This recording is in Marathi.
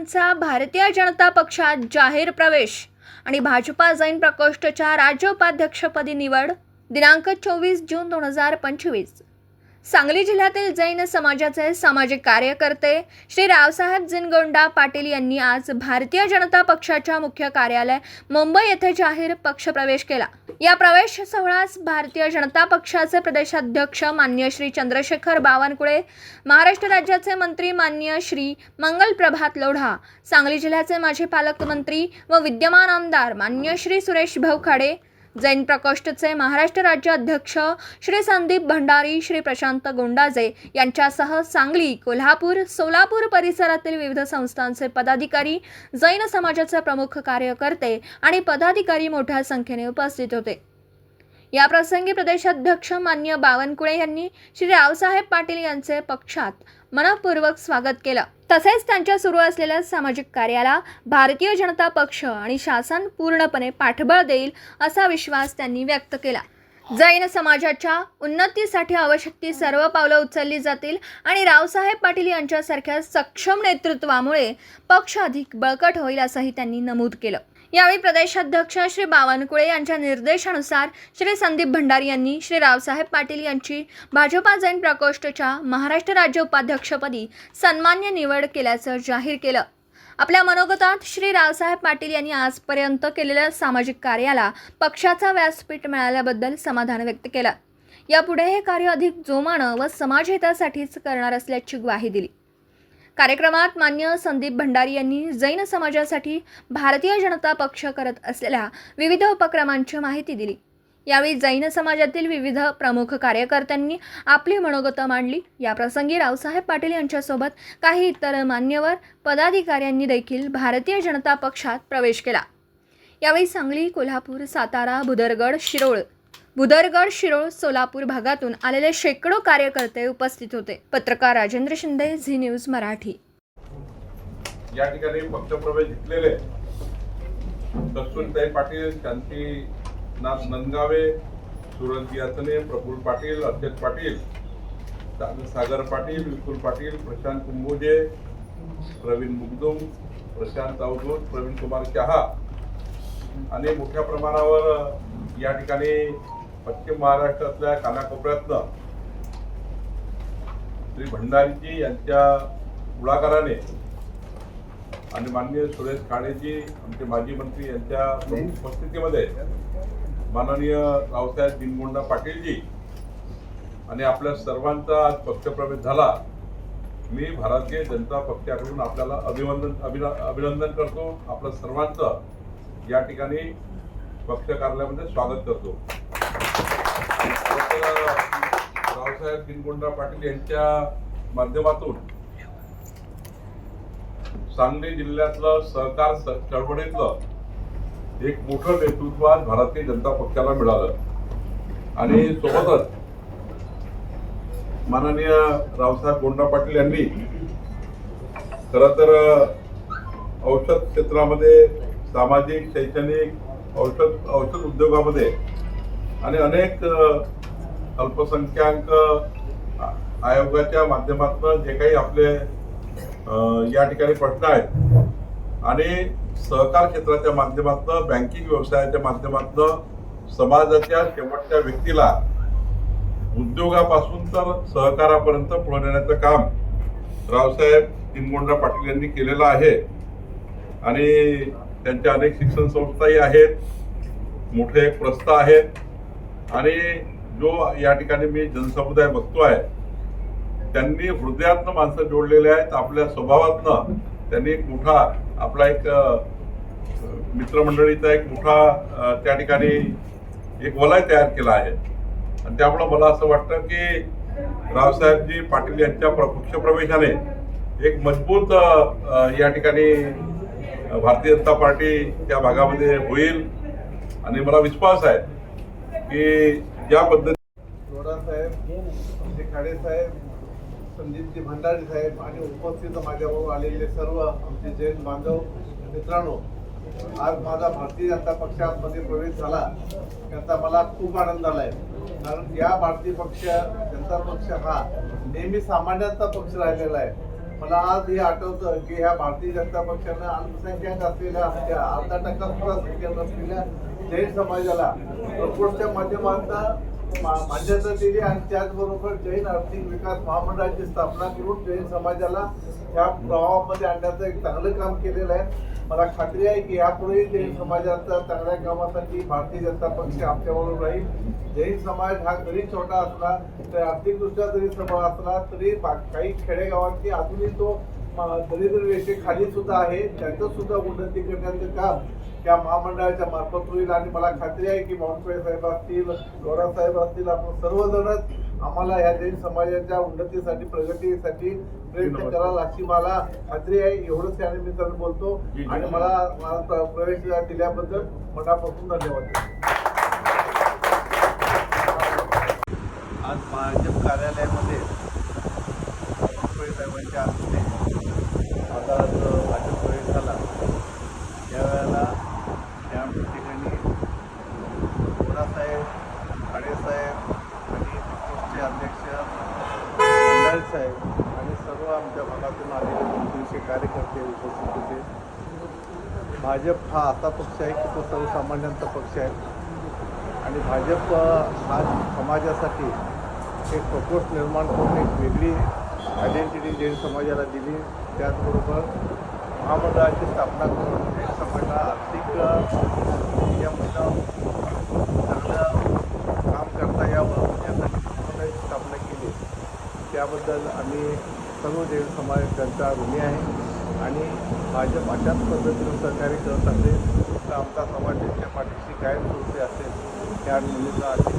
यांचा भारतीय जनता पक्षात जाहीर प्रवेश आणि भाजपा जैन प्रकोष्ठच्या राज्य उपाध्यक्षपदी निवड दिनांक चोवीस जून दोन हजार पंचवीस. सांगली जिल्ह्यातील जैन समाजाचे सामाजिक कार्यकर्ते श्री रावसाहेब जिनगोंडा पाटील यांनी आज भारतीय जनता पक्षाच्या मुख्य कार्यालय मुंबई येथे जाहीर पक्षप्रवेश केला. या प्रवेश सोहळ्यास भारतीय जनता पक्षाचे प्रदेशाध्यक्ष मान्य श्री चंद्रशेखर बावनकुळे महाराष्ट्र राज्याचे मंत्री मान्य श्री मंगल प्रभात लोढा सांगली जिल्ह्याचे माजी पालकमंत्री व विद्यमान आमदार मान्य श्री सुरेश भाऊखाडे जैन प्रकोष्ठचे महाराष्ट्र राज्य अध्यक्ष श्री संदीप भंडारी श्री प्रशांत गोंडाजे यांच्यासह सांगली कोल्हापूर सोलापूर परिसरातील विविध संस्थांचे पदाधिकारी जैन समाजाचे प्रमुख कार्यकर्ते आणि पदाधिकारी मोठ्या संख्येने उपस्थित होते. या प्रसंगी प्रदेशाध्यक्ष मान्य बावनकुळे यांनी श्री रावसाहेब पाटील यांचे पक्षात मनपूर्वक स्वागत केलं. तसेच त्यांच्या सुरू असलेल्या सामाजिक कार्याला भारतीय जनता पक्ष आणि शासन पूर्णपणे पाठबळ देईल असा विश्वास त्यांनी व्यक्त केला. जैन समाजाच्या उन्नतीसाठी आवश्यक ती सर्व पावलं उचलली जातील आणि रावसाहेब पाटील यांच्यासारख्या सक्षम नेतृत्वामुळे पक्ष अधिक बळकट होईल असंही त्यांनी नमूद केलं. यावेळी प्रदेशाध्यक्ष श्री बावनकुळे यांच्या निर्देशानुसार श्री संदीप भंडारी यांनी श्री रावसाहेब पाटील यांची भाजपा जैन प्रकोष्ठच्या महाराष्ट्र राज्य उपाध्यक्षपदी सन्मान्य निवड केल्याचं जाहीर केलं. आपल्या मनोगतात श्री रावसाहेब पाटील यांनी आजपर्यंत केलेल्या सामाजिक कार्याला पक्षाचा व्यासपीठ मिळाल्याबद्दल समाधान व्यक्त केलं. यापुढे हे कार्य अधिक जोमानं व समाजहितासाठीच करणार असल्याची ग्वाही दिली. कार्यक्रमात मान्य संदीप भंडारी यांनी जैन समाजासाठी भारतीय जनता पक्ष करत असलेल्या विविध उपक्रमांची माहिती दिली. यावेळी जैन समाजातील विविध प्रमुख कार्यकर्त्यांनी आपली मनोगतं मांडली. या प्रसंगी रावसाहेब पाटील यांच्यासोबत काही इतर मान्यवर पदाधिकाऱ्यांनी देखील भारतीय जनता पक्षात प्रवेश केला. यावेळी सांगली कोल्हापूर सातारा बुदरगड शिरोळ बुदरगड शिरोळ सोलापूर भागातून आलेले शेकडो कार्यकर्ते उपस्थित होते. पत्रकार राजेंद्र शिंदे झी न्यूज मराठी. या ठिकाणी पक्षप्रवेश घेतलेले कस्तुरताई पाटील शांतीनाथ नंदगावे सुरज यातने प्रफुल पाटील अध्यक्ष पाटील सागर पाटील विपुल पाटील प्रशांत कुंभोजे प्रवीण मुगदुम प्रशांत अवधूत प्रवीण कुमार चहा. आणि मोठ्या प्रमाणावर या ठिकाणी पश्चिम महाराष्ट्रातल्या कानाकोपऱ्यातनं श्री भंडारीजी यांच्या पुढाकाराने आणि माननीय सुरेश खाडेजी आमचे माजी मंत्री यांच्या उपस्थितीमध्ये माननीय रावसाहेब दिनगोंडा पाटीलजी आणि आपल्या सर्वांचा आज पक्षप्रवेश झाला. मी भारतीय जनता पक्षाकडून आपल्याला अभिनंदन अभिन- अभिनंदन करतो. आपलं सर्वांचं या ठिकाणी पक्ष कार्यालयामध्ये स्वागत करतो. रावसाहेब दिनगोंडा पाटील यांच्या माध्यमातून सांगली जिल्ह्यातलं सहकार चळवळीतलं एक मोठं नेतृत्व आज भारतीय जनता पक्षाला मिळालं. आणि सोबतच माननीय रावसाहेब गोंडा पाटील यांनी खर तर औषध क्षेत्रामध्ये सामाजिक शैक्षणिक औषध औषध उद्योगामध्ये आणि अनेक अल्पसंख्याक आयोगाच्या माध्यमातून जे काही आपले या ठिकाणी प्रश्न आहेत. आणि सहकार क्षेत्राच्या माध्यमातून बँकिंग व्यवसायाच्या माध्यमातून समाजाच्या शेवटच्या व्यक्तीला उद्योगापासून तर सहकारापर्यंत पुढे नेण्याचं काम रावसाहेब तिनगोंडा पाटील यांनी केलेलं आहे. आणि त्यांच्या अनेक शिक्षण संस्थाही आहेत. मोठे एक प्रस्थ आहेत. आणि जो या ठिकाणी मी जनसमुदाय बघतो आहे त्यांनी हृदयातनं माणसं जोडलेले आहेत. आपल्या स्वभावातनं त्यांनी एक मोठा आपला एक मित्रमंडळीचा एक मोठा त्या ठिकाणी एक वलय तयार केला आहे. आणि त्यामुळं मला असं वाटतं की रावसाहेबजी पाटील यांच्या प्र- प्रवेशाने एक मजबूत या ठिकाणी भारतीय जनता पार्टी त्या भागामध्ये होईल. आणि मला विश्वास आहे की ज्या पद्धती साहेब आमचे खाडे साहेब संदीपजी भंडारी साहेब आणि उपस्थित माझ्याबरोबर आलेले सर्व आमचे जैन बांधव मित्रांनो आज माझा भारतीय जनता पक्षामध्ये प्रवेश झाला त्याचा मला खूप आनंद झाला आहे कारण या भारतीय पक्ष जनता पक्ष हा नेहमी सामान्यांचा पक्ष राहिलेला आहे. मला आज हे आठवतं की ह्या भारतीय जनता पक्षानं अल्पसंख्याक असलेल्या म्हणजे अर्धा टक्का सुद्धा संख्या नसलेल्या जैन समाजाला प्रकोष्ठच्या माध्यमातून मान्यता दिली आणि त्याचबरोबर जैन आर्थिक विकास महामंडळाची स्थापना करून जैन समाजाला ह्या प्रवाहामध्ये आणण्याचं एक चांगलं काम केलेलं आहे. मला खात्री आहे की यापुढेही जैन समाजाचा चांगल्या कामासाठी भारतीय जनता पक्ष आमच्याबरोबर राहील. जैन समाज हा जरी छोटा असला तरी आर्थिकदृष्ट्या जरी सबळ असला तरी बा- काही खेडेगावांची अजूनही तो दरिद्र रेषेखाली सुद्धा आहे. त्याचं सुद्धा उन्नती करण्याचं काम त्या महामंडळाच्या मार्फत होईल. आणि मला खात्री आहे की बावनकुळे साहेब असतील गौरव साहेब असतील आपण सर्वजणच आम्हाला ह्या जैन समाजाच्या उन्नतीसाठी प्रगतीसाठी प्रयत्न कराल अशी मला खात्री आहे. एवढंच या निमित्तानं बोलतो. आणि मला मला प्र- प्रवेश दिल्याबद्दल मनापासून धन्यवाद. आज भाजप कार्यालयामध्ये साहेबांच्या हस्ते जो भाजप प्रवेश झाला. त्यावेळेला या ठिकाणी साहेब साहेब आणि ट्रस्टचे अध्यक्ष मंडळ साहेब आणि सर्व आमच्या भागातून आलेले दोन कार्यकर्ते उपस्थित होते. भाजप हा असा पक्ष आहे की तो सर्वसामान्यांचा पक्ष आहे. आणि भाजप हा समाजासाठी एक प्रकोष्ठ निर्माण करून एक वेगळी आयडेंटिटी जैन समाजाला दिली त्याचबरोबर महामंडळाची स्थापना करून जैन समाजाला आर्थिक या महिला चांगलं काम करता यावं यासाठी महामंडळाची स्थापना केली त्याबद्दल आम्ही सर्व जैन समाज त्यांचा ऋणी आहे. आणि भाजप अशाच पद्धतीनं सहकार्य करत असेल तर आमचा समाज त्यांच्या पाठीशी कायमस्वरूपी असेल. त्या निमित्त आजची